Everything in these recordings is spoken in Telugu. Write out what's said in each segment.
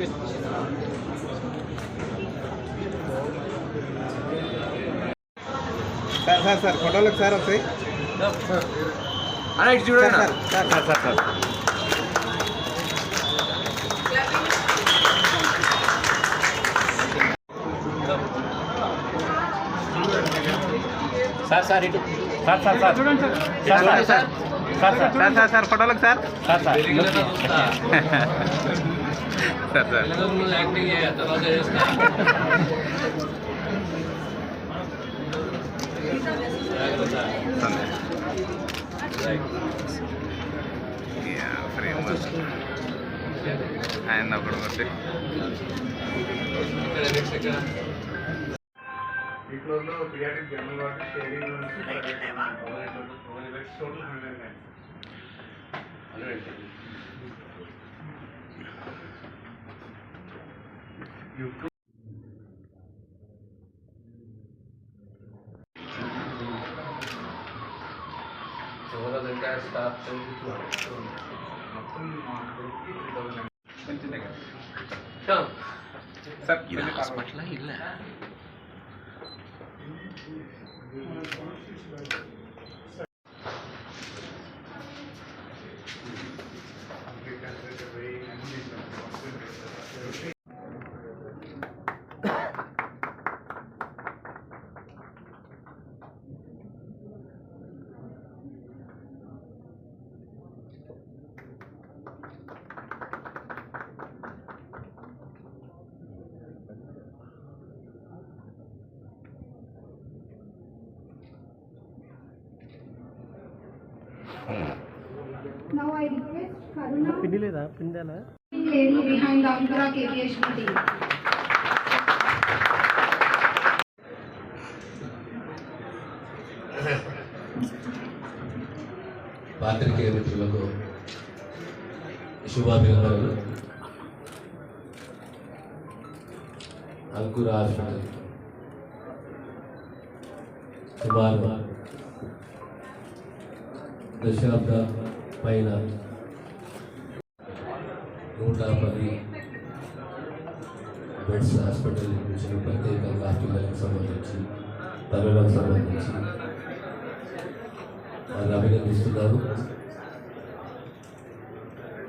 सर सर सर फोटो लग सर अच्छे अरे जुड़े ना sir sir sir sir sir sir sir इटू sir sir sir sir sir sir sir sir photo लग sir sir sir sir sir ఆయన ఒకటి కొట్టి వీటిలో పియాటిక్ general water sharing total hundred YouTube staff ಇದು ಹಾಸ್ಪಿಟ್ಲ ಇಲ್ಲ Now I request Karuna, lady behind the Ankara KPHB team. పాత్రికేయ మిత్రులకు శుభాభినందనలు అంకురార్పణ సుమారు ದಶಾಪದ ಪಿನಾ 210 ಆದೇಶ ಆಸ್ಪಟಲ್ ಇಂದ 25 ರ ಲಾಸ್ಟ್ ರಿಸರ್ವ್ ಸರ್ವಧ್ವಿ ತರವರ ಸಂಬಂಧಿಸಿರರು ರವನದಿಸ್ತರು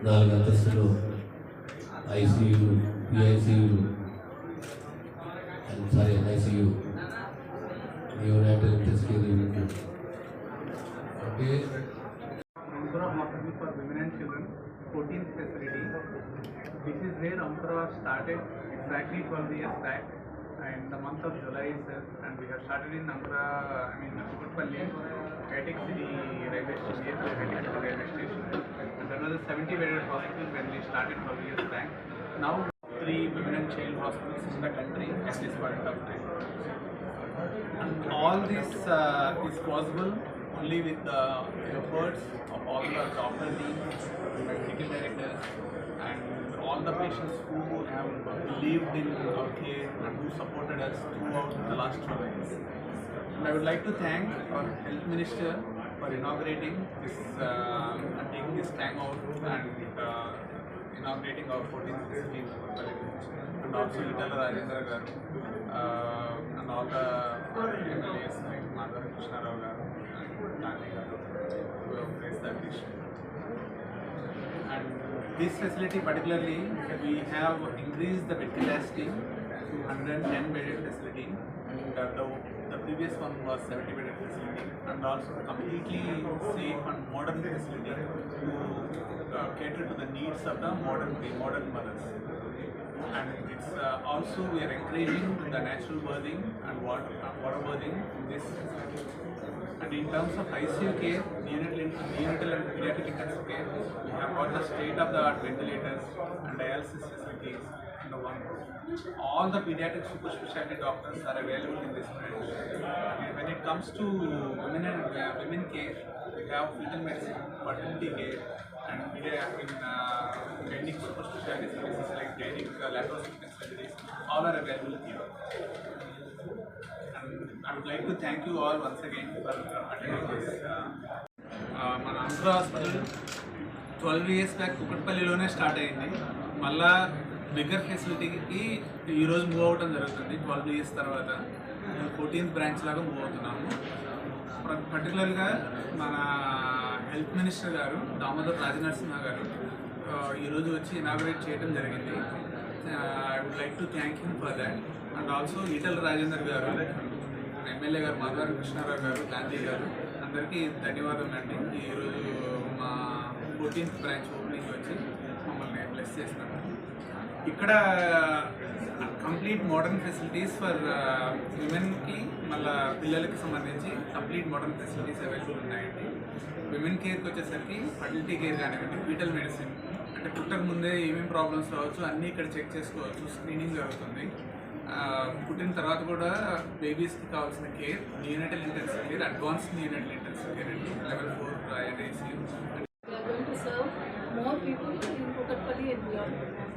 ನಾಲ್ಕಂತಸಲೋ I C U P I C U ಮೂಸಾರಿ I C U united ಇಂಟೆಸ್ಟಿಲ್ unit okay have started exactly 12 years back and the month of July is and we have started in Andhra, I mean Kutpalli, Attic City railway station, railway station. That was a 70 bedded hospital when we started 12 years back. Now three women and child hospitals in the country at this point of time. And all this uh, is possible only with the efforts of all the doctor teams, medical directors and all the patients who have believed in our care and who supported us throughout the last 12 years. And I would like to thank our Health Minister for inaugurating this, uh, taking this time out and uh, inaugurating our 14th district and also Vitala Rajendra Gar uh, and all the MLAs like Madhav Krishna Rao Gar and Gandhi Gar who have raised that issue. This facility particularly, we have increased the bed capacity to 110 bedded facility. Uh, the, the previous one was 70 bedded facility and also completely safe and modern facility to uh, cater to the needs of the modern, the modern mothers. And it's uh, also we are encouraging the natural birthing and water, uh, water this. And in terms of ICU care, neonatal, neonatal and pediatric intensive care, we have got the state-of-the-art ventilators and dialysis facilities in the one room. All the pediatric super specialty doctors are available in this branch. And when it comes to women and uh, women care, we have fetal medicine, maternity care, and we have in uh, super specialty services like gynecological lateral sickness surgeries, all are available here. Would like to thank you all once again for attending this మన Andhra hospital twelve years back కుక్కట్పల్లిలోనే start అయింది మళ్ళా బిగ్గర్ ఫెసిలిటీకి ఈరోజు మూవ్ అవ్వడం జరుగుతుంది ట్వెల్వ్ ఇయర్స్ తర్వాత ఫోర్టీన్త్ బ్రాంచ్ లాగా మూవ్ అవుతున్నాము పర్టికులర్గా మన హెల్త్ మినిస్టర్ గారు దామోదర్ రాజనరసింహ గారు ఈరోజు వచ్చి ఇనాగరేట్ చేయడం జరిగింది I would like to thank him for that and also Etela Rajender గారు మన ఎమ్మెల్యే గారు మాధవరం కృష్ణారావు గారు గాంధీ గారు అందరికీ ధన్యవాదాలు అండి ఈరోజు మా ఫోర్టీన్త్ బ్రాంచ్ ఓపెనింగ్ వచ్చి మమ్మల్ని బ్లెస్ చేస్తున్నారు ఇక్కడ కంప్లీట్ మోడర్న్ ఫెసిలిటీస్ ఫర్ విమెన్కి మళ్ళా పిల్లలకి సంబంధించి కంప్లీట్ మోడర్న్ ఫెసిలిటీస్ అవైలబుల్ ఉన్నాయండి విమెన్ కేర్కి వచ్చేసరికి ఫర్టిలిటీ కేర్ కానివ్వండి ఫీటల్ మెడిసిన్ అంటే పుట్టక ముందే ఏమేమి ప్రాబ్లమ్స్ రావచ్చు అన్నీ ఇక్కడ చెక్ చేసుకోవచ్చు స్క్రీనింగ్ జరుగుతుంది పుట్టిన తర్వాత కూడా బేబీస్కి కావాల్సిన care neonatal intensive care advance neonatal intensive care అండి లెవెల్ ఫోర్ ఐఐసి మోర్ పీపుల్ ఇంకొకటి